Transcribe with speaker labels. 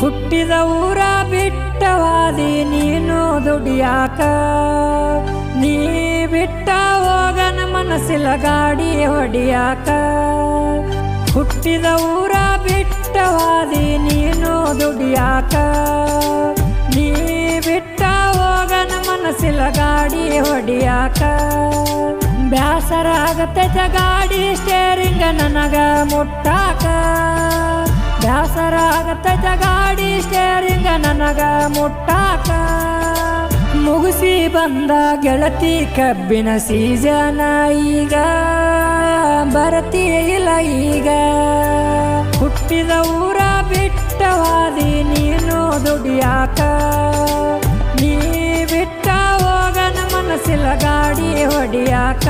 Speaker 1: ಹುಟ್ಟಿದ ಊರ ಬಿಟ್ಟವಾದಿ ನೀನು ದುಡಿಯಾಕ? ನೀ ಬಿಟ್ಟ ಹೋಗನ ಮನಸ್ಸಿಲ ಗಾಡಿ ಹೊಡಿಯಾಕ? ಹುಟ್ಟಿದ ಊರ ಬಿಟ್ಟವಾದಿ ನೀನು ದುಡಿಯಾಕ? ನೀ ಬಿಟ್ಟ ಹೋಗನ ಮನಸ್ಸಿಲ ಗಾಡಿ ಹೊಡಿಯಾಕ? ಬ್ಯಾಸರ ಆಗತ್ತೆ ಗಾಡಿ ಸ್ಟೇರಿಂಗ ನನಗ ಮುಟ್ಟಾಕ? ನನಗ ಮುಟ್ಟಾಕ. ಮುಗಿಸಿ ಬಂದ ಗೆಳತಿ ಕಬ್ಬಿನ ಸೀಸನ ಈಗ. ಬರತಿ ಇಲ್ಲ ಈಗ. ಹುಟ್ಟಿದ ಊರ ಬಿಟ್ಟವಾದಿ ನೀನು ದುಡಿಯಾಕ. ನೀ ಬಿಟ್ಟ ಹೋಗನ ಮನಸ್ಸಿಲ್ಲ ಗಾಡಿ ಹೊಡಿಯಾಕ.